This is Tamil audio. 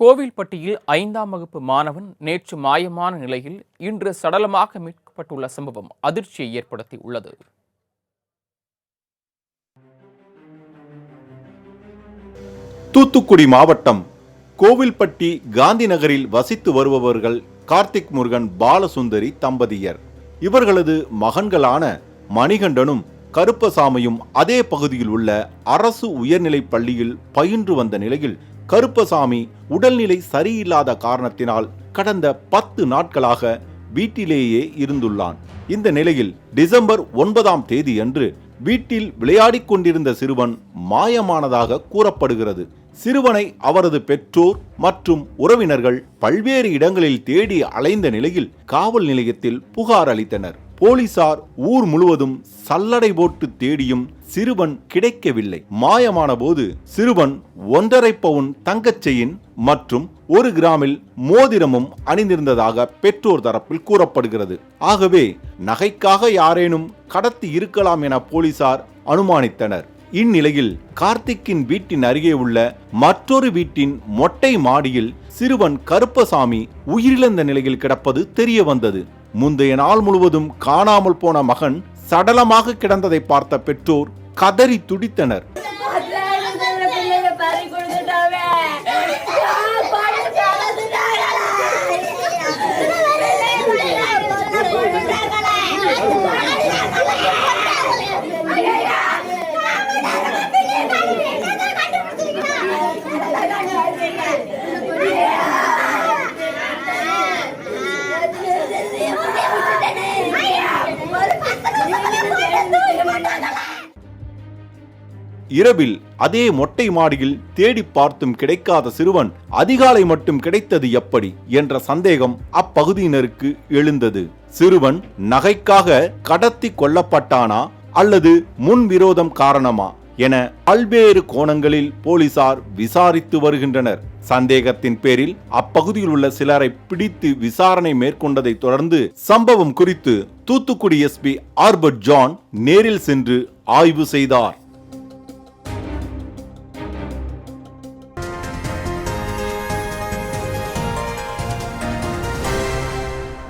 கோவில்பட்டியில் ஐந்தாம் வகுப்பு மாணவன் நேற்று மாயமான நிலையில் இன்று சடலமாக மீட்கப்பட்டுள்ள சம்பவம் அதிர்ச்சியை ஏற்படுத்தி உள்ளது தூத்துக்குடி மாவட்டம் கோவில்பட்டி காந்தி நகரில் வசித்து வருபவர்கள் கார்த்திக் முருகன் பாலசுந்தரி தம்பதியர். இவர்களது மகன்களான மணிகண்டனும் கருப்பசாமியும் அதே பகுதியில் உள்ள அரசு உயர்நிலைப் பள்ளியில் பயின்று வந்த நிலையில் கருப்பசாமி உடல்நிலை சரியில்லாத காரணத்தினால் கடந்த பத்து நாட்களாக வீட்டிலேயே இருந்துள்ளான். இந்த நிலையில் டிசம்பர் ஒன்பதாம் தேதியன்று வீட்டில் விளையாடிக் கொண்டிருந்த சிறுவன் மாயமானதாக கூறப்படுகிறது. சிறுவனை அவரது பெற்றோர் மற்றும் உறவினர்கள் பல்வேறு இடங்களில் தேடி அலைந்த நிலையில் காவல் நிலையத்தில் புகார் அளித்தனர். போலீசார் ஊர் முழுவதும் சல்லடை போட்டு தேடியும் சிறுவன் கிடைக்கவில்லை. மாயமான போது சிறுவன் ஒன்றரை பவுன் தங்கச் செயின் மற்றும் ஒரு கிராமில் மோதிரமும் அணிந்திருந்ததாக பெற்றோர் தரப்பில் கூறப்படுகிறது. ஆகவே நகைக்காக யாரேனும் கடத்தி இருக்கலாம் என போலீசார் அனுமானித்தனர். இந்நிலையில் கார்த்திக்கின் வீட்டின் அருகே உள்ள மற்றொரு வீட்டின் மொட்டை மாடியில் சிறுவன் கருப்பசாமி உயிரிழந்த நிலையில் கிடப்பது தெரிய வந்தது முந்தைய நாள் முழுவதும் காணாமல் போன மகன் சடலமாக கிடந்ததை பார்த்த பெற்றோர் கதறி துடித்தனர். இரவில் அதே மொட்டை மாடியில் தேடி பார்த்தும் கிடைக்காத சிறுவன் அதிகாலை மட்டும் கிடைத்தது எப்படி என்ற சந்தேகம் அப்பகுதியினருக்கு எழுந்தது. சிறுவன் நகைக்காக கடத்தி கொல்லப்பட்டானா அல்லது முன் விரோதம் காரணமா என பல்வேறு கோணங்களில் போலீசார் விசாரித்து வருகின்றனர். சந்தேகத்தின் பேரில் அப்பகுதியில் உள்ள சிலரை பிடித்து விசாரணை மேற்கொண்டதை தொடர்ந்து சம்பவம் குறித்து தூத்துக்குடி எஸ்பி ஆர்பர்ட் ஜான் நேரில் சென்று ஆய்வு செய்தார்.